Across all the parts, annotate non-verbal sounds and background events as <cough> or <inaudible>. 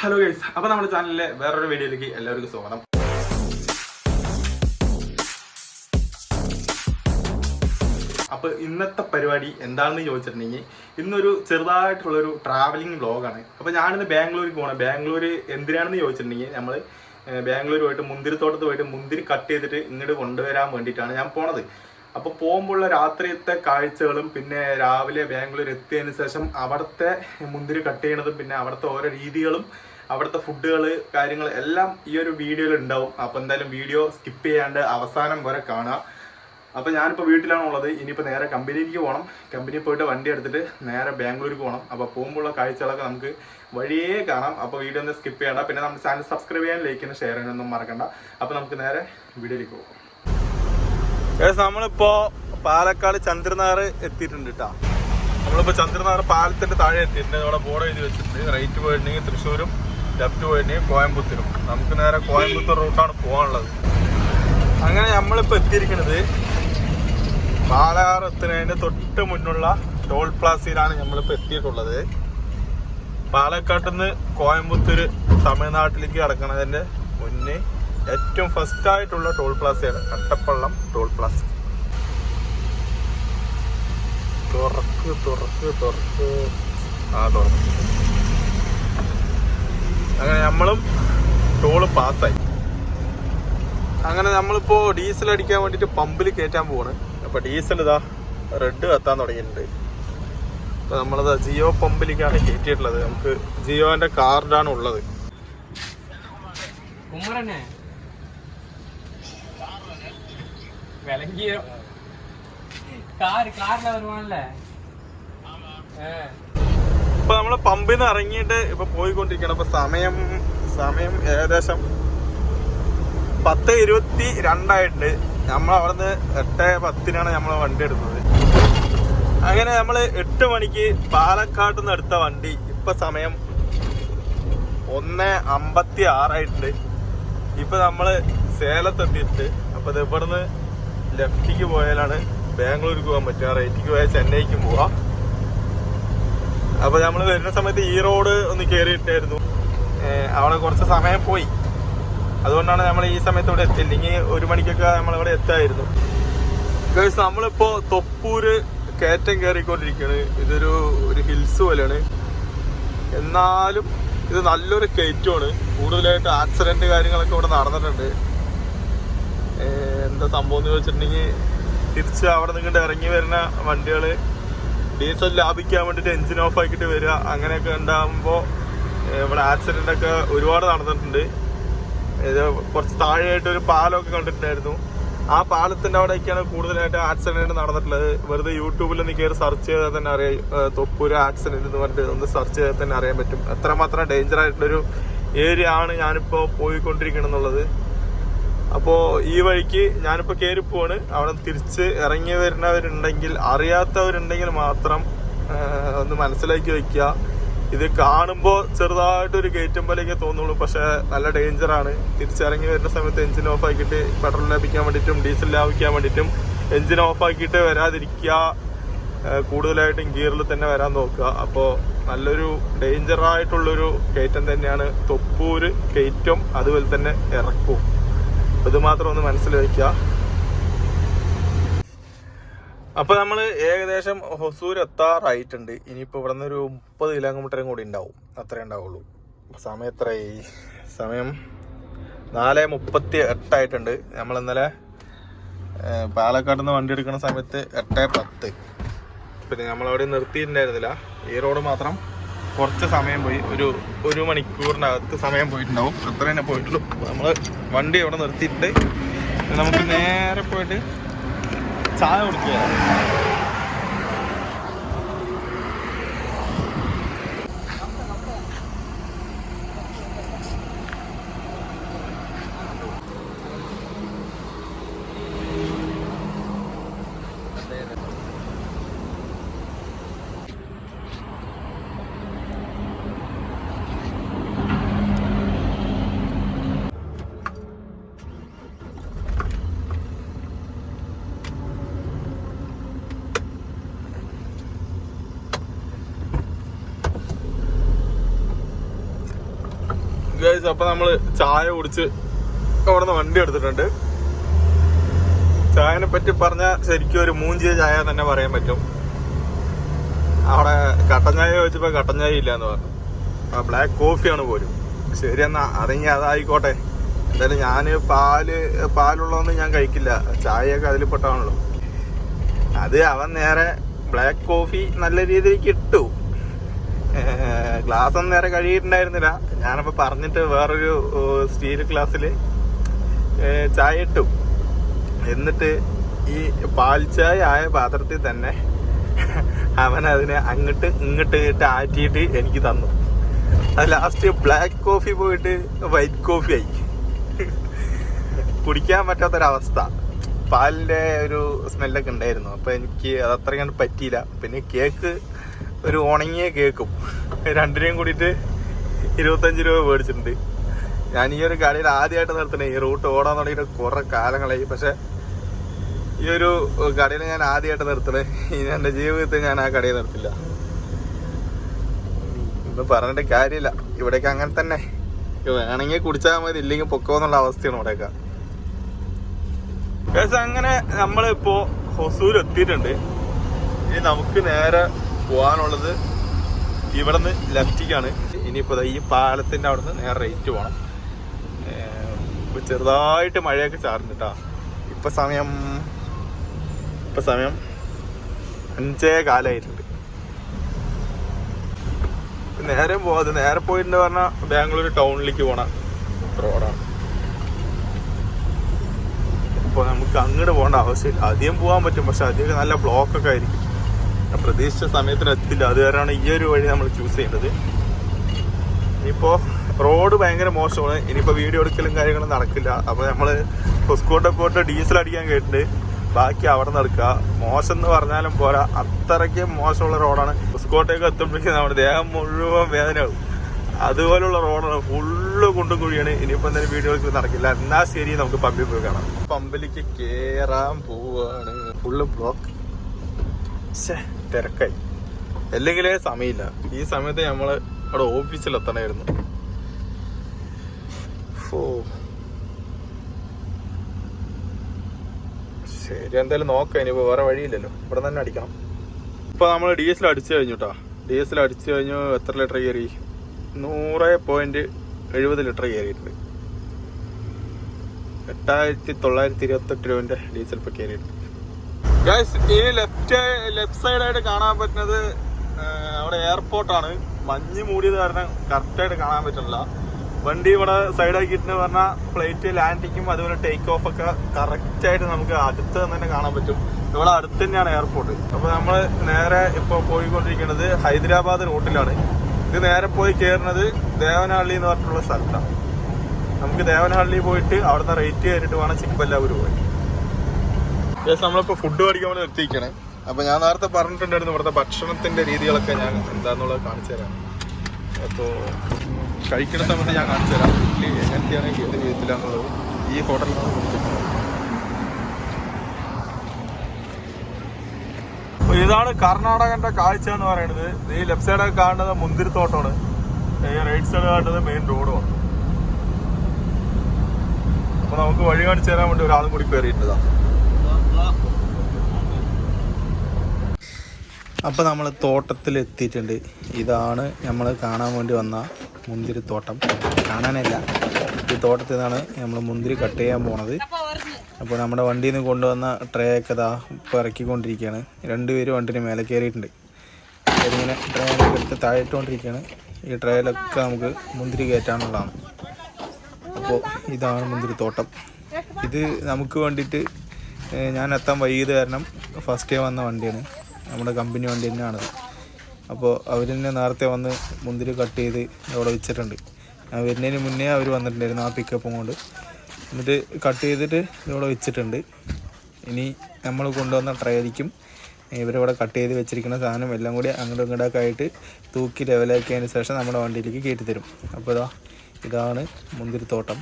Hello guys അപ്പൊ നമ്മുടെ ചാനലിലെ വേറൊരു വീഡിയോയിലേക്ക് എല്ലാവർക്കും സ്വാഗതം. അപ്പൊ ഇന്നത്തെ പരിപാടി എന്താണെന്ന് ചോദിച്ചിട്ടുണ്ടെങ്കിൽ ഇന്നൊരു ചെറുതായിട്ടുള്ളൊരു ട്രാവലിംഗ് വ്ലോഗാണ് അപ്പൊ ഞാനിന്ന് ബാംഗ്ലൂർക്ക് പോകണം ബാംഗ്ലൂർ എന്തിനാണെന്ന് ചോദിച്ചിട്ടുണ്ടെങ്കിൽ നമ്മൾ ബാംഗ്ലൂർ പോയിട്ട് മുന്തിരിത്തോട്ടത്ത് പോയിട്ട് മുന്തിരി കട്ട് ചെയ്തിട്ട് ഇങ്ങോട്ട് കൊണ്ടുവരാൻ വേണ്ടിയിട്ടാണ് ഞാൻ പോണത്. അപ്പൊ പോകുമ്പോഴുള്ള രാത്രിയത്തെ കാഴ്ചകളും പിന്നെ രാവിലെ ബാംഗ്ലൂർ എത്തിയതിനു ശേഷം അവിടുത്തെ മുന്തിരി കട്ട് ചെയ്യണതും പിന്നെ അവിടുത്തെ ഓരോ രീതികളും അവിടുത്തെ ഫുഡുകൾ കാര്യങ്ങൾ എല്ലാം ഈ ഒരു വീഡിയോയിൽ ഉണ്ടാവും അപ്പൊ എന്തായാലും വീഡിയോ സ്കിപ്പ് ചെയ്യാണ്ട് അവസാനം വരെ കാണുക. അപ്പൊ ഞാനിപ്പോ വീട്ടിലാണുള്ളത് ഇനിയിപ്പോ നേരെ കമ്പനിയിലേക്ക് പോകണം കമ്പനി പോയിട്ട് വണ്ടി എടുത്തിട്ട് നേരെ ബാംഗ്ലൂർക്ക് പോകണം അപ്പൊ പോകുമ്പോഴുള്ള കാഴ്ചകളൊക്കെ നമുക്ക് വഴിയേ കാണാം. അപ്പൊ വീഡിയോ ഒന്ന് സ്കിപ്പ് ചെയ്യണ്ട. പിന്നെ നമ്മുടെ ചാനൽ സബ്സ്ക്രൈബ് ചെയ്യാൻ ലൈക്ക് ചെയ്യാൻ ഷെയർ ചെയ്യാനൊന്നും മറക്കണ്ട. അപ്പൊ നമുക്ക് നേരെ വീഡിയോയിലേക്ക് പോകാം നമ്മളിപ്പോ പാലക്കാട് ചന്ദ്രനാർ എത്തിയിട്ടുണ്ട് കേട്ടാ നമ്മളിപ്പോ ചന്ദ്രനാർ പാലത്തിന്റെ താഴെ എത്തിയിട്ടുണ്ട്. അവിടെ ബോർഡ് എഴുതി വെച്ചിട്ടുണ്ട്. റൈറ്റ് പോയിട്ടുണ്ടെങ്കിൽ തൃശ്ശൂരും ലെഫ്റ്റ് പോയിട്ട് കോയമ്പത്തൂരും. നമുക്ക് നേരെ കോയമ്പത്തൂർ റൂട്ടാണ് പോകാനുള്ളത്. അങ്ങനെ നമ്മളിപ്പോൾ എത്തിയിരിക്കുന്നത് പാലാർ എത്തുന്നതിന്റെ തൊട്ട് മുന്നുള്ള ടോൾ പ്ലാസയിലാണ് നമ്മളിപ്പോൾ എത്തിയിട്ടുള്ളത്. പാലക്കാട്ടിൽ നിന്ന് കോയമ്പത്തൂർ തമിഴ്നാട്ടിലേക്ക് കടക്കുന്നതിന്റെ മുന്നേ ഏറ്റവും ഫസ്റ്റ് ആയിട്ടുള്ള ടോൾ പ്ലാസയാണ് കട്ടപ്പള്ളം ടോൾ പ്ലാസ. തുറക്ക് തുറക്ക് തുറക്ക്. ആ തുറക്ക്. അങ്ങനെ നമ്മളും ടോൾ പാസ്സായി. അങ്ങനെ നമ്മളിപ്പോ ഡീസൽ അടിക്കാൻ വേണ്ടിട്ട് പമ്പിൽ കയറ്റാൻ പോവാണ്. അപ്പൊ ഡീസൽ ഇതാ റെഡ് കത്താൻ തുടങ്ങിയിട്ടുണ്ട്. അപ്പൊ നമ്മളത് ജിയോ പമ്പിലേക്കാണ് കയറ്റിയിട്ടുള്ളത് നമുക്ക് ജിയോന്റെ കാർഡാണ് ഉള്ളത്. കാർ കാറ് കാറില വരുവാണല്ലേ? ഇപ്പൊ നമ്മൾ പമ്പിൽ നിന്ന് ഇറങ്ങിയിട്ട് ഇപ്പൊ പോയിക്കൊണ്ടിരിക്കണം അപ്പൊ സമയം സമയം ഏകദേശം പത്ത് ഇരുപത്തി രണ്ടായിട്ടുണ്ട് നമ്മൾ അവിടുന്ന് എട്ട് പത്തിനാണ് നമ്മൾ വണ്ടി എടുത്തത്. അങ്ങനെ നമ്മൾ എട്ട് മണിക്ക് പാലക്കാട്ട് നിന്ന് എടുത്ത വണ്ടി ഇപ്പൊ സമയം ഒന്ന് അമ്പത്തി ആറായിട്ടുണ്ട് ഇപ്പൊ നമ്മൾ സേലത്തെത്തിയിട്ട് അപ്പൊ ഇവിടുന്ന് ലെഫ്റ്റിക്ക് പോയാലാണ് ബാംഗ്ലൂർക്ക് പോകാൻ പറ്റുക റൈറ്റിക്ക് പോയാൽ ചെന്നൈക്കും പോവാം. അപ്പൊ നമ്മൾ വരുന്ന സമയത്ത് ഈ റോഡ് ഒന്ന് കയറിയിട്ടായിരുന്നു അവിടെ കുറച്ച് സമയം പോയി. അതുകൊണ്ടാണ് നമ്മൾ ഈ സമയത്ത് ഇവിടെ എത്തി ഇല്ലെങ്കിൽ ഒരു മണിക്കൊക്കെ നമ്മൾ ഇവിടെ എത്തായിരുന്നു. നമ്മളിപ്പോ തൊപ്പൂര് കയറ്റം കയറിക്കൊണ്ടിരിക്കുകയാണ് ഇതൊരു ഒരു ഹിൽസ് പോലെയാണ്. എന്നാലും ഇത് നല്ലൊരു കയറ്റമാണ്. കൂടുതലായിട്ട് ആക്സിഡന്റ് കാര്യങ്ങളൊക്കെ ഇവിടെ നടന്നിട്ടുണ്ട്. എന്താ സംഭവം എന്ന് ചോദിച്ചിട്ടുണ്ടെങ്കിൽ തിരിച്ച് അവിടെ നിന്നിട്ട് ഇറങ്ങി വരുന്ന വണ്ടികൾ ഡീസൽ ലാഭിക്കാൻ വേണ്ടിയിട്ട് എഞ്ചിൻ ഓഫ് ആക്കിയിട്ട് വരിക അങ്ങനെയൊക്കെ ഉണ്ടാകുമ്പോൾ ഇവിടെ ആക്സിഡന്റ് ഒക്കെ ഒരുപാട് നടന്നിട്ടുണ്ട്. ഇത് കുറച്ച് താഴെയായിട്ട് ഒരു പാലമൊക്കെ കണ്ടിട്ടുണ്ടായിരുന്നു. ആ പാലത്തിന്റെ അവിടേക്കാണ് കൂടുതലായിട്ട് ആക്സിഡന്റ് നടന്നിട്ടുള്ളത്. വെറുതെ യൂട്യൂബിൽ ഒന്ന് കയറി സെർച്ച് ചെയ്താൽ തന്നെ അറിയാം തൊപ്പൂര് ആക്സിഡന്റ് എന്ന് പറഞ്ഞിട്ട് ഒന്ന് സെർച്ച് ചെയ്താൽ തന്നെ അറിയാൻ പറ്റും. എത്രമാത്രം ഡേഞ്ചർ ആയിട്ടുള്ളൊരു ഏരിയ ആണ് ഞാനിപ്പോൾ പോയിക്കൊണ്ടിരിക്കണം അപ്പോ ഈ വഴിക്ക് ഞാനിപ്പോ കയറി പോവാണ്. അവിടെ തിരിച്ച് ഇറങ്ങി വരുന്നവരുണ്ടെങ്കിൽ അറിയാത്തവരുണ്ടെങ്കിൽ മാത്രം ഒന്ന് മനസ്സിലാക്കി വെക്കുക. ഇത് കാണുമ്പോൾ ചെറുതായിട്ടൊരു കയറ്റം പോലെയൊക്കെ തോന്നുള്ളൂ പക്ഷെ നല്ല ഡേഞ്ചർ ആണ്. തിരിച്ചിറങ്ങി വരുന്ന സമയത്ത് എഞ്ചിൻ ഓഫ് ആക്കിയിട്ട് പെട്രോൾ ലാഭിക്കാൻ വേണ്ടിയിട്ടും ഡീസൽ ലാഭിക്കാൻ വേണ്ടിയിട്ടും എഞ്ചിൻ ഓഫ് ആക്കിയിട്ട് വരാതിരിക്കുക. കൂടുതലായിട്ടും ഗിയറിൽ തന്നെ വരാൻ നോക്കുക. അപ്പോൾ നല്ലൊരു ഡേഞ്ചറായിട്ടുള്ളൊരു കയറ്റം തന്നെയാണ് തൊപ്പൂര് കയറ്റം അതുപോലെ തന്നെ ഇറക്കവും. ഇത് മാത്രം ഒന്ന് മനസ്സിൽ വയ്ക്കുക അപ്പൊ നമ്മൾ ഏകദേശം ഹൊസൂർ എത്താറായിട്ടുണ്ട്. ഇനിയിപ്പോ ഇവിടെ നിന്ന് ഒരു മുപ്പത് കിലോമീറ്ററും കൂടി ഉണ്ടാവും. അത്രേ ഉണ്ടാവുള്ളൂ. സമയം എത്രയായി? സമയം നാല് മുപ്പത്തി എട്ടായിട്ടുണ്ട്. നമ്മൾ ഇന്നലെ പാലക്കാട് നിന്ന് വണ്ടി എടുക്കുന്ന സമയത്ത് എട്ട് പത്ത്. പിന്നെ നമ്മളവിടെ നിർത്തിയിട്ടുണ്ടായിരുന്നില്ല. ഈ റോഡ് മാത്രം കുറച്ച് സമയം പോയി. ഒരു ഒരു മണിക്കൂറിനകത്ത് സമയം പോയിട്ടുണ്ടാവും. അത്ര തന്നെ പോയിട്ടുള്ളൂ. നമ്മൾ വണ്ടി അവിടെ നിർത്തിയിട്ട് നമുക്ക് നേരെ പോയിട്ട് ചായ കുടിക്കുക ഗൈസ് അപ്പൊ നമ്മൾ ചായ കുടിച്ച് അവിടെ നിന്ന് വണ്ടി എടുത്തിട്ടുണ്ട്. ചായനെ പറ്റി പറഞ്ഞ ശരിക്കും ഒരു മൂഞ്ചിയ ചായ തന്നെ പറയാൻ പറ്റും. അവിടെ കട്ടഞ്ഞായ കട്ടൻ ചായ ഇല്ല എന്ന് പറഞ്ഞു. ആ ബ്ലാക്ക് കോഫിയാണ് പോലും. ശരി എന്നാ അതെങ്കിൽ അതായിക്കോട്ടെ. എന്തായാലും ഞാൻ പാൽ പാലുള്ളതൊന്നും ഞാൻ കഴിക്കില്ല. ചായയൊക്കെ അതിൽ പെട്ടാണല്ലോ. അത് അവൻ നേരെ ബ്ലാക്ക് കോഫി നല്ല രീതിയിൽ കിട്ടു. <laughs> ഗ്ലാസ് ഒന്നും നേരെ കഴിയിട്ടുണ്ടായിരുന്നില്ല ഞാനപ്പോ പറഞ്ഞിട്ട് വേറൊരു സ്റ്റീൽ ഗ്ലാസ്സിൽ ചായ ഇട്ടു. എന്നിട്ട് ഈ പാൽ ചായ ആയ പാത്രത്തിൽ തന്നെ <laughs> അവൻ അതിനെ അങ്ങോട്ട് ഇങ്ങോട്ട് ഇട്ട് ആറ്റിയിട്ട് എനിക്ക് തന്നു. അത് ലാസ്റ്റ് ബ്ലാക്ക് കോഫി പോയിട്ട് വൈറ്റ് കോഫി ആയി. <laughs> കുടിക്കാൻ പറ്റാത്തൊരവസ്ഥ. പാലിന്റെ ഒരു സ്മെല്ലൊക്കെ ഉണ്ടായിരുന്നു. അപ്പോൾ എനിക്ക് അത് അത്ര കണ്ട് പറ്റിയില്ല. പിന്നെ കേക്ക് ഒരു ഉണങ്ങിയ കേക്കും. രണ്ടിനെയും കൂടിയിട്ട് ഇരുപത്തഞ്ച് രൂപ മേടിച്ചിട്ടുണ്ട്. ഞാൻ ഈ ഒരു കടയിൽ ആദ്യമായിട്ട് നിർത്തണേ ഈ റൂട്ട് ഓടാൻ തുടങ്ങിയിട്ട് കുറെ കാലങ്ങളായി. പക്ഷെ ഈ ഒരു കടയിൽ ഞാൻ ആദ്യമായിട്ട് നിർത്തണേ ഇനി എന്റെ ജീവിതത്തിൽ ഞാൻ ആ കടയിൽ നിർത്തില്ല. ഇന്ന് പറഞ്ഞിട്ട് കാര്യമില്ല. ഇവിടേക്ക് അങ്ങനെ തന്നെ. വേണമെങ്കിൽ കുടിച്ചാൽ മതി. ഇല്ലെങ്കിൽ പൊക്കോന്നുള്ള അവസ്ഥയാണ് ഇവിടെയൊക്കെ അങ്ങനെ നമ്മളിപ്പോ ഹൊസൂർ എത്തിയിട്ടുണ്ട്. ഇനി നമുക്ക് നേരെ പോകാനുള്ളത് ഇവിടുന്ന് ലെഫ്റ്റിക്കാണ്. ഇനിയിപ്പോൾ ഈ പാലത്തിന്റെ അവിടെ നിന്ന് നേരെ റേറ്റ് പോകണം ഇപ്പോൾ ഇപ്പൊ ചെറുതായിട്ട് മഴയൊക്കെ ചാർന്നിട്ടാ ഇപ്പം സമയം ഇപ്പം സമയം അഞ്ചേ കാലമായിട്ടുണ്ട് നേരെ പോകാതെ നേരെ പോയിട്ട് പറഞ്ഞാൽ ബാംഗ്ലൂർ ടൗണിലേക്ക് പോണ റോഡാണ് അപ്പോൾ നമുക്ക് അങ്ങോട്ട് പോകേണ്ട ആവശ്യമില്ല. അധികം പോകാൻ പറ്റും പക്ഷെ അധികം നല്ല ബ്ലോക്ക് ഒക്കെ ആയിരിക്കും. പ്രതീക്ഷിച്ച സമയത്തിന് എത്തില്ല. അത് ഈ ഒരു വഴി നമ്മൾ ചൂസ് ചെയ്യേണ്ടത്. ഇനിയിപ്പോൾ റോഡ് ഭയങ്കര മോശമാണ്. ഇനിയിപ്പോൾ വീഡിയോ എടുക്കലും കാര്യങ്ങളും നടക്കില്ല. അപ്പോൾ നമ്മൾ ഹൊസ്കോട്ടെ പോയിട്ട് ഡീസൽ അടിക്കാൻ കേട്ടിട്ട് ബാക്കി അവിടെ നടക്കുക. മോശം എന്ന് പറഞ്ഞാലും പോരാ. അത്രയ്ക്ക് മോശമുള്ള റോഡാണ് ഹൊസ്കോട്ടേക്ക് എത്തുമ്പോഴേക്കും നമ്മുടെ ദേഹം മുഴുവൻ വേദനയാവും. അതുപോലുള്ള റോഡാണ് ഫുള്ള് കുണ്ടും കുഴിയാണ്. ഇനിയിപ്പോൾ എന്തായാലും വീഡിയോ എടുക്കൽ നടക്കില്ല. എന്നാൽ ശരി നമുക്ക് പമ്പിൽ പോയി കാണാം. പമ്പിലേക്ക് കയറാൻ പോവുകയാണ് ഫുള്ള് ബ്ലോക്ക് തിരക്കായി. അല്ലെങ്കിലേ സമയമില്ല. ഈ സമയത്ത് നമ്മൾ അവിടെ ഓഫീസിൽ എത്തണമായിരുന്നു ഓ ശരി എന്തായാലും നോക്കാം. ഇനിയിപ്പോ വേറെ വഴിയില്ലല്ലോ. ഇവിടെ തന്നെ അടിക്കണം. ഇപ്പൊ നമ്മൾ ഡീസൽ അടിച്ചു കഴിഞ്ഞു കേട്ടോ ഡീസൽ അടിച്ചു കഴിഞ്ഞു എത്ര ലിറ്റർ കയറി? നൂറ് പോയിന്റ് എഴുപത് ലിറ്റർ കയറിയിട്ടുണ്ട്. എട്ടായിരത്തി തൊള്ളായിരത്തി ഇരുപത്തെട്ട് രൂപന്റെ ഡീസൽ ഇപ്പൊ കയറിയിട്ടുണ്ട്. ഗൈസ് ഇനി ലെഫ്റ്റ് ലെഫ്റ്റ് സൈഡായിട്ട് കാണാൻ പറ്റുന്നത് അവിടെ എയർപോർട്ടാണ് മഞ്ഞ് മൂടിയത് കാരണം കറക്റ്റായിട്ട് കാണാൻ പറ്റുന്നില്ല. വണ്ടി ഇവിടെ സൈഡാക്കിയിട്ട് പറഞ്ഞാൽ ഫ്ലൈറ്റ് ലാൻഡിങ്ങും അതുപോലെ ടേക്ക് ഓഫ് ഒക്കെ കറക്റ്റായിട്ട് നമുക്ക് അടുത്ത് തന്നെ കാണാൻ പറ്റും. ഇവിടെ അടുത്ത് തന്നെയാണ് എയർപോർട്ട് അപ്പോൾ നമ്മൾ നേരെ ഇപ്പോൾ പോയിക്കൊണ്ടിരിക്കുന്നത് ഹൈദരാബാദ് റൂട്ടിലാണ്. ഇത് നേരെ പോയി കയറുന്നത് ദേവനഹള്ളി എന്ന് പറഞ്ഞിട്ടുള്ള സ്ഥലത്താണ്. നമുക്ക് ദേവനഹള്ളി പോയിട്ട് അവിടുന്ന് റേറ്റ് കയറിയിട്ട് വേണം ചിക്കപ്പല്ലാവൂർ പോയി യെസ് നമ്മളിപ്പോ ഫുഡ് മേടിക്കാൻ വേണ്ടി നിർത്തിയിരിക്കണേ അപ്പോൾ ഞാൻ നേരത്തെ പറഞ്ഞിട്ടുണ്ടായിരുന്നു ഇവിടുത്തെ ഭക്ഷണത്തിന്റെ രീതികളൊക്കെ ഞാൻ എന്താന്നുള്ളത് കാണിച്ചു തരാം. അപ്പോ കഴിക്കുന്ന സമയത്ത് ഞാൻ കാണിച്ചു തരാം. ഇഡ്ഡലി എങ്ങനത്തെയാണ് ഏത് രീതിയിലാണുള്ളത് ഈ ഹോട്ടലിലാണ് കൊടുത്തിട്ടുള്ളത് ഇതാണ് കർണാടകന്റെ കാഴ്ച എന്ന് പറയുന്നത്. ഈ ലെഫ്റ്റ് സൈഡൊക്കെ കാണുന്നത് മുന്തിരിത്തോട്ടമാണ് ഈ റൈറ്റ് സൈഡ് കാണുന്നത് മെയിൻ റോഡുമാണ് അപ്പൊ നമുക്ക് വഴി കാണിച്ചു തരാൻ വേണ്ടി ഒരാളും കൂടി കയറിയിട്ടതാണ് അപ്പോൾ നമ്മൾ തോട്ടത്തിൽ എത്തിയിട്ടുണ്ട് ഇതാണ് നമ്മൾ കാണാൻ വേണ്ടി വന്ന മുന്തിരി തോട്ടം. കാണാനല്ല. ഈ തോട്ടത്തിൽ നിന്നാണ് നമ്മൾ മുന്തിരി കട്ട് ചെയ്യാൻ പോണത്. അപ്പോൾ നമ്മുടെ വണ്ടിയിൽ നിന്ന് കൊണ്ടുവന്ന ട്രേ ഒക്കെ ഇതാ ഇപ്പോൾ ഇറക്കിക്കൊണ്ടിരിക്കുകയാണ് രണ്ടുപേരും വണ്ടിന് മേലെ കയറിയിട്ടുണ്ട് ഇങ്ങനെ ഒക്കെ എടുത്ത് താഴെട്ടുകൊണ്ടിരിക്കുകയാണ് ഈ ട്രേയിലൊക്കെ നമുക്ക് മുന്തിരി കയറ്റാനുള്ളതാണ്. അപ്പോൾ ഇതാണ് മുന്തിരി തോട്ടം. ഇത് നമുക്ക് വേണ്ടിയിട്ട് ഞാൻ എത്താൻ വൈകിയത് കാരണം ഫസ്റ്റ് ഡേ വന്ന വണ്ടിയാണ്. നമ്മുടെ കമ്പനി വണ്ടി തന്നെയാണത് അപ്പോൾ അവർ തന്നെ നേരത്തെ വന്ന് മുന്തിരി കട്ട് ചെയ്ത് അവിടെ വെച്ചിട്ടുണ്ട്. ഞാൻ വരുന്നതിന് മുന്നേ അവർ വന്നിട്ടുണ്ടായിരുന്നു ആ പിക്കപ്പും കൊണ്ട്. എന്നിട്ട് കട്ട് ചെയ്തിട്ട് ഇവിടെ വെച്ചിട്ടുണ്ട്. ഇനി നമ്മൾ കൊണ്ടുവന്ന ട്രയലിക്കും ഇവരിവിടെ കട്ട് ചെയ്ത് വെച്ചിരിക്കുന്ന സാധനം എല്ലാം കൂടി അങ്ങോട്ടും ഇങ്ങോട്ടൊക്കെ ആയിട്ട് തൂക്കി ലെവലാക്കിയതിന് ശേഷം നമ്മുടെ വണ്ടിയിലേക്ക് കയറ്റി തരും. അപ്പോൾ ഇതാ ഇതാണ് മുന്തിരിത്തോട്ടം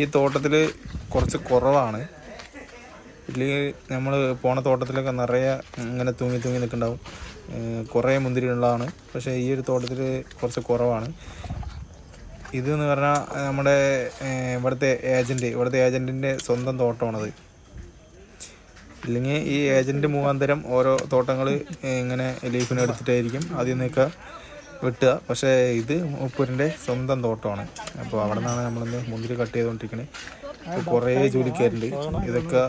ഈ തോട്ടത്തിൽ കുറച്ച് കുറവാണ്. ഇല്ലെങ്കിൽ നമ്മൾ പോണ തോട്ടത്തിലൊക്കെ നിറയെ ഇങ്ങനെ തൂങ്ങി തൂങ്ങി നിൽക്കുന്നുണ്ടാവും. കുറേ മുന്തിരി ഉള്ളതാണ് പക്ഷേ ഈ ഒരു തോട്ടത്തിൽ കുറച്ച് കുറവാണ്. ഇതെന്ന് പറഞ്ഞാൽ നമ്മുടെ ഇവിടുത്തെ ഏജന്റ് ഇവിടുത്തെ ഏജന്റിന്റെ സ്വന്തം തോട്ടമാണത്. ഇല്ലെങ്കിൽ ഈ ഏജന്റ് മുഖാന്തരം ഓരോ തോട്ടങ്ങൾ ഇങ്ങനെ ലീഫിന് എടുത്തിട്ടായിരിക്കും ആദ്യം നിൽക്കുക വെട്ടുക. പക്ഷേ ഇത് ഉപ്പൂരിന്റെ സ്വന്തം തോട്ടമാണ്. അപ്പോൾ അവിടെ നിന്നാണ് നമ്മളിന്ന് മുന്തിരി കട്ട് ചെയ്തുകൊണ്ടിരിക്കുന്നത് കുറേ ജോലിക്കാരുണ്ട്. ഇതൊക്കെ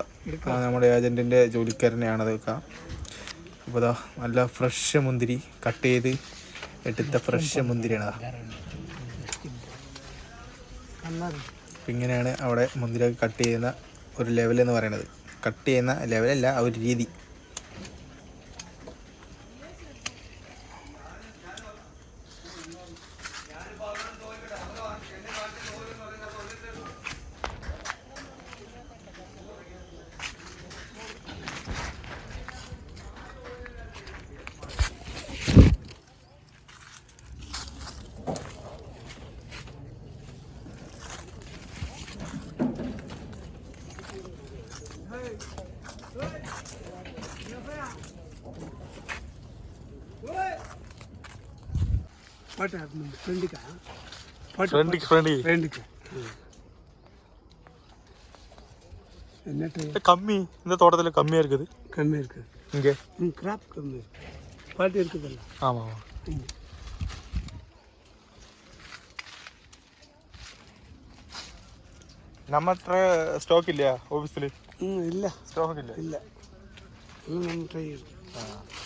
നമ്മുടെ ഏജന്റിന്റെ ജോലിക്കാരനെയാണ് ഇതൊക്കെ. ഇപ്പൊ ഇതാ നല്ല ഫ്രഷ് മുന്തിരി കട്ട് ചെയ്ത് എടുത്ത ഫ്രഷ് മുന്തിരിയാണ് അപ്പം ഇങ്ങനെയാണ് അവിടെ മുന്തിരി കട്ട് ചെയ്യുന്ന ഒരു ലെവൽ എന്ന് പറയുന്നത്. കട്ട് ചെയ്യുന്ന ലെവലല്ല ആ ഒരു രീതി. ಫೋಟೋ ಫ್ರೆಂಡಿಗೆ ഫ്രണ്ടിക്ക് ഫ്രണ്ടിക്ക് ഫ്രണ്ടിക്ക് என்ன ட்ரெயின் கம்மி இந்த தோட்டத்தில் கம்மியாக இருக்குது கம்மியாக இருக்குது இங்கே ம் கிராப் கம்மி இருக்குது பாட்டு இருக்குதுல்ல ஆமாம் ஆமாம் நம்ம ஹತ್ರ ஸ்டாக் இல்லையா ஆஃபீஸில் ம் இல்லை ஸ்டாக் இல்லை இல்லை எல்லாம் நம்ம ட்ரை இருக்குது ஆ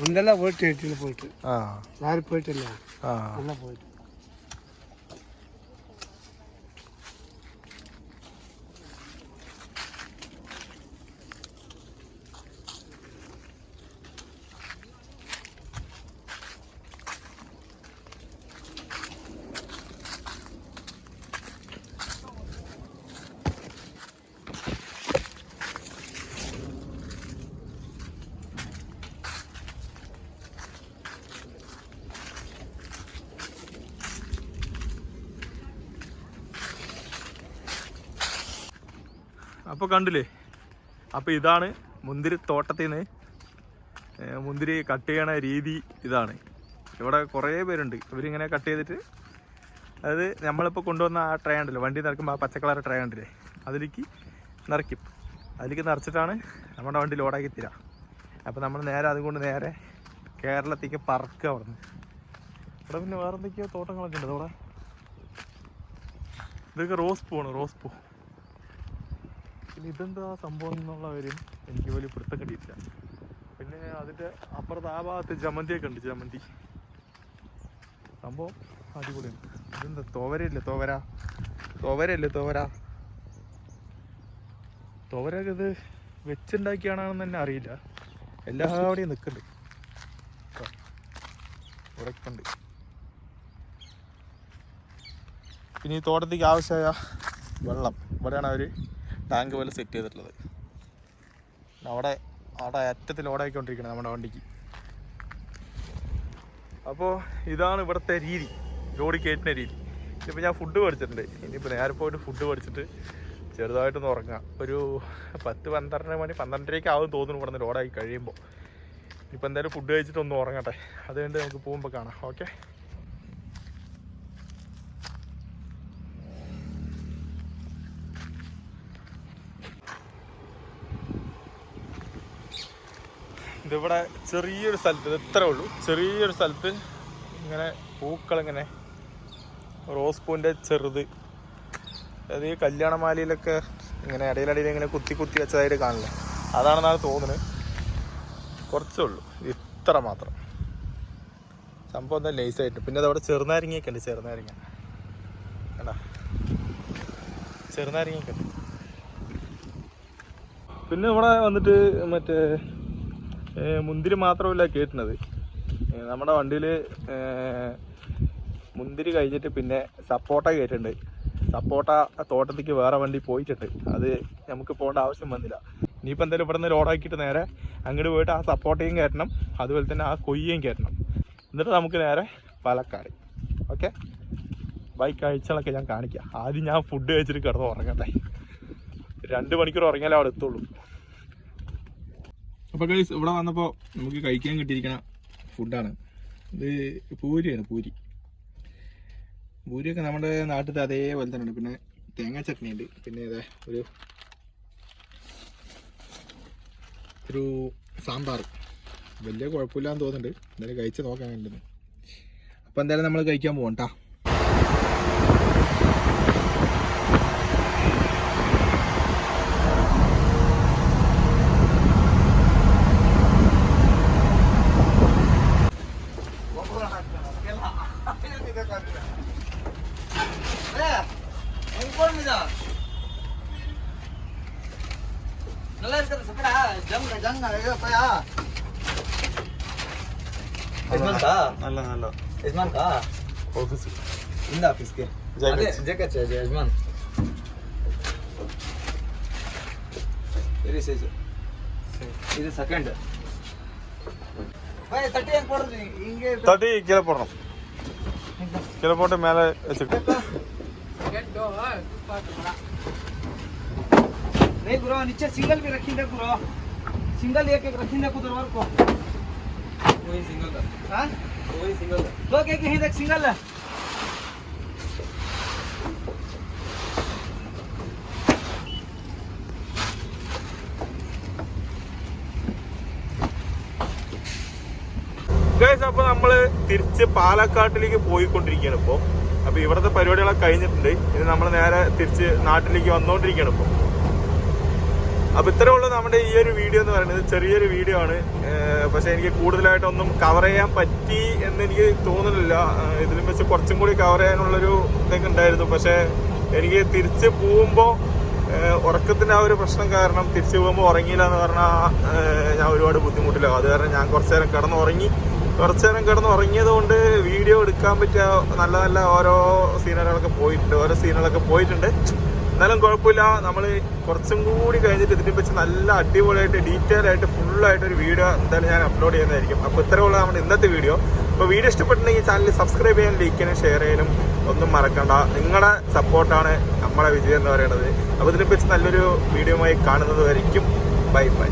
முந்தெல்லாம் போயிட்டு எட்டியில் போயிட்டு. ಹಾಂ லாரி போயிட்டு இல்லை. எல்லாம் போயிட்டு. അപ്പോൾ കണ്ടില്ലേ? അപ്പോൾ ഇതാണ് മുന്തിരി തോട്ടത്തിൽ നിന്ന് മുന്തിരി കട്ട് ചെയ്യണ രീതി ഇതാണ്. ഇവിടെ കുറേ പേരുണ്ട്. ഇവരിങ്ങനെ കട്ട് ചെയ്തിട്ട് അതായത് നമ്മളിപ്പോൾ കൊണ്ടുവന്ന ആ ട്രേ ഉണ്ടല്ലോ വണ്ടി നിറക്കുമ്പോൾ ആ പച്ചക്കളർ ട്രേ ഉണ്ടല്ലേ അതിലേക്ക് നിറയ്ക്കും. അതിലേക്ക് നിറച്ചിട്ടാണ് നമ്മുടെ വണ്ടി ലോഡാക്കി തരാം അപ്പോൾ നമ്മൾ നേരെ അതുകൊണ്ട് നേരെ കേരളത്തേക്ക് പറക്കുക അവിടെ നിന്ന് ഇവിടെ പിന്നെ വേറെ തോട്ടങ്ങളൊക്കെ ഉണ്ട്. അവിടെ ഇതൊക്കെ റോസ് പൂവാണ് റോസ് പൂ. പിന്നെ ഇതെന്താ സംഭവം എന്നുള്ള കാര്യം എനിക്ക് വലിയ പിടുത്തം കിട്ടിയിട്ടില്ല. പിന്നെ അതിന്റെ അപ്പുറത്ത് ആ ഭാഗത്ത് ജമന്തിയൊക്കെ ഉണ്ട് ജമന്തി. സംഭവം അടിപൊളിയാണ്. ഇതെന്താ തോവരയില്ലേ തോവര? തോവരയല്ലേ തോവര? തോവരൊക്കെ ഇത് വെച്ചുണ്ടാക്കിയാണെന്ന് തന്നെ അറിയില്ല. എല്ലാവിടെയും നിൽക്കുന്നുണ്ട് ഉറക്കുണ്ട് പിന്നെ ഈ തോട്ടത്തേക്ക് ആവശ്യമായ വെള്ളം. ഇവിടെയാണ് അവർ ടാങ്ക് പോലെ സെറ്റ് ചെയ്തിട്ടുള്ളത്. അവിടെ അവിടെ അറ്റത്തിൽ ഓടായിക്കൊണ്ടിരിക്കുന്നത് നമ്മുടെ വണ്ടിക്ക്. അപ്പോൾ ഇതാണ് ഇവിടുത്തെ രീതി. ജോഡി കയറ്റുന്ന രീതി. ഇപ്പോൾ ഞാൻ ഫുഡ് മേടിച്ചിട്ടുണ്ട്. ഇനിയിപ്പോൾ നേരെ പോയിട്ട് ഫുഡ് മേടിച്ചിട്ട് ചെറുതായിട്ടൊന്ന് ഉറങ്ങാം. ഒരു പത്ത് പന്ത്രണ്ട് മണി പന്ത്രണ്ടരയ്ക്ക് ആവും തോന്നുന്നു ഇവിടെ നിന്ന് ലോഡായി കഴിയുമ്പോൾ ഇനിയിപ്പോൾ എന്തായാലും ഫുഡ് കഴിച്ചിട്ട് ഒന്ന് ഉറങ്ങട്ടെ. അത് കഴിഞ്ഞ് നമുക്ക് പോകുമ്പോൾ കാണാം. ഓക്കെ ഇതിവിടെ ചെറിയൊരു സ്ഥലത്ത് ഇത് ഇത്രേ ഉള്ളൂ. ചെറിയൊരു സ്ഥലത്ത് ഇങ്ങനെ പൂക്കളിങ്ങനെ റോസ് പൂവിന്റെ ചെറുത്. അതായത് ഈ കല്യാണമാലയിലൊക്കെ ഇങ്ങനെ ഇടയിലടിയിൽ ഇങ്ങനെ കുത്തി കുത്തി വെച്ചതായിട്ട് കാണില്ലേ? അതാണെന്നാണ് തോന്നുന്നത് കുറച്ചേ ഉള്ളൂ. ഇത്ര മാത്രം. സംഭവം എന്താ ലേസായിട്ട് പിന്നെ അതവിടെ ചെറുനാരങ്ങയൊക്കെ ഉണ്ട്. ചെറുനാരങ്ങ. കണ്ടാ? ചെറുനാരങ്ങയൊക്കെ ഉണ്ട്. പിന്നെ ഇവിടെ വന്നിട്ട് മറ്റേ മുന്തിരി മാത്രമല്ല കേട്ടണത് നമ്മുടെ വണ്ടിയിൽ മുന്തിരി കഴിഞ്ഞിട്ട് പിന്നെ സപ്പോട്ട കയറ്റുന്നുണ്ട് സപ്പോട്ട തോട്ടത്തേക്ക് വേറെ വണ്ടി പോയിട്ടുണ്ട്. അത് നമുക്ക് പോകേണ്ട ആവശ്യം വന്നില്ല. ഇനിയിപ്പോൾ എന്തായാലും ഇവിടെ നിന്ന് ലോഡാക്കിയിട്ട് നേരെ അങ്ങോട്ട് പോയിട്ട് ആ സപ്പോട്ടയും കയറ്റണം അതുപോലെ തന്നെ ആ കൊയ്യയും കയറ്റണം എന്നിട്ട് നമുക്ക് നേരെ പാലക്കാട്. ഓക്കെ? ബൈക്ക് കാഴ്ചകളൊക്കെ ഞാൻ കാണിക്കാം. ആദ്യം ഞാൻ ഫുഡ് കഴിച്ചിട്ട് കിടന്ന് ഉറങ്ങട്ടെ. രണ്ട് മണിക്കൂർ ഉറങ്ങിയാലേ അവിടെ എത്തുള്ളൂ. അപ്പോൾ ഗൈസ് ഇവിടെ വന്നപ്പോൾ നമുക്ക് കഴിക്കാൻ കിട്ടിയിരിക്കണ ഫുഡാണ് ഇത് പൂരിയാണ് പൂരി. പൂരിയൊക്കെ നമ്മുടെ നാട്ടിലത്തെ അതേപോലെ തന്നെ പിന്നെ തേങ്ങാ ചട്നി ഉണ്ട്. പിന്നെ ഇതേ ഒരു ഒരു സാമ്പാർ. വലിയ കുഴപ്പമില്ലാന്ന് തോന്നുന്നുണ്ട്. എന്തായാലും കഴിച്ച് നോക്കാൻ വേണ്ടത് അപ്പോൾ എന്തായാലും നമ്മൾ കഴിക്കാൻ പോകണം ಯಜಮಾನ್ ಕಾ ಆಫೀಸ್ ಇಂದ ಆಫೀಸ್ಗೆ ಅದೇ ಜಾಕೆಟ್ ಚಾರ್ಜ್ ಯಜಮಾನ್ ಇರಿ ಸೈಜ್ ಇದು ಸೆಕೆಂಡ್ ತಟ್ಟಿ ಹೆಂಗ್ ಕೊಡ್ರಿ ಹಿಂಗೆ ತಟ್ಟಿ ಕೀழ ಕೊಡ್ರಿ ಕೀழ ಕೊಟ್ಟು ಮೇಲೆ ಸಿಕ್ತು नहीं ब्रो नीचे सिंगल भी रखेंगे ब्रो सिंगल एक एक रखेंगे कुछ और को वही सिंगल का हाँ कोई सिंगल दो के कहीं तक सिंगल है ഗൈസ് അപ്പൊ നമ്മള് തിരിച്ച് പാലക്കാട്ടിലേക്ക് പോയിക്കൊണ്ടിരിക്കുകയാണ് ഇപ്പൊ അപ്പൊ ഇവിടുത്തെ പരിപാടികളൊക്കെ കഴിഞ്ഞിട്ടുണ്ട് ഇനി നമ്മൾ നേരെ തിരിച്ച് നാട്ടിലേക്ക് വന്നുകൊണ്ടിരിക്കുകയാണ് ഇപ്പൊ അപ്പൊ ഇത്രേ ഉള്ളൂ നമ്മുടെ ഈ ഒരു വീഡിയോ എന്ന് പറയുന്നത് ചെറിയൊരു വീഡിയോ ആണ് ഏർ പക്ഷെ എനിക്ക് കൂടുതലായിട്ടൊന്നും കവർ ചെയ്യാൻ പറ്റി എന്ന് എനിക്ക് തോന്നുന്നില്ല. ഇതിലും വെച്ച് കുറച്ചും കൂടി കവർ ചെയ്യാനുള്ളൊരു ഇതൊക്കെ ഉണ്ടായിരുന്നു. പക്ഷെ എനിക്ക് തിരിച്ച് പോകുമ്പോൾ ഉറക്കത്തിന്റെ ആ ഒരു പ്രശ്നം കാരണം തിരിച്ചു പോകുമ്പോൾ ഉറങ്ങിയില്ല എന്ന് പറഞ്ഞാൽ ഞാൻ ഒരുപാട് ബുദ്ധിമുട്ടില്ല. അത് കാരണം ഞാൻ കുറച്ചു നേരം കിടന്ന് ഉറങ്ങി കുറച്ചു നേരം കിടന്ന് ഉറങ്ങിയത് കൊണ്ട് വീഡിയോ എടുക്കാൻ പറ്റിയ നല്ല നല്ല ഓരോ സീനുകളൊക്കെ പോയിട്ടുണ്ട്. ഓരോ സീനുകളൊക്കെ പോയിട്ടുണ്ട്. എന്നാലും കുഴപ്പമില്ല. നമ്മൾ കുറച്ചും കൂടി കഴിഞ്ഞിട്ട് ഇതിനെ വെച്ച് നല്ല അടിപൊളിയായിട്ട് ഡീറ്റെയിൽ ആയിട്ട് ഫുള്ളായിട്ട് ഒരു വീഡിയോ എന്തായാലും ഞാൻ അപ്ലോഡ് ചെയ്യുന്നതായിരിക്കും. അപ്പോൾ ഇത്രയുള്ള നമ്മുടെ ഇന്നത്തെ വീഡിയോ. അപ്പോൾ വീഡിയോ ഇഷ്ടപ്പെട്ടിട്ടുണ്ടെങ്കിൽ ചാനൽ സബ്സ്ക്രൈബ് ചെയ്യാനും ലൈക്ക് ചെയ്യാനും ഷെയർ ചെയ്യാനും ഒന്നും മറക്കണ്ട. നിങ്ങളുടെ സപ്പോർട്ടാണ് നമ്മളെ വിജയം എന്ന് പറയുന്നത്. അപ്പോൾ ഇതിനെ വെച്ച് നല്ലൊരു വീഡിയോയുമായി കാണുന്നത് വരയ്ക്കും ബൈ ബൈ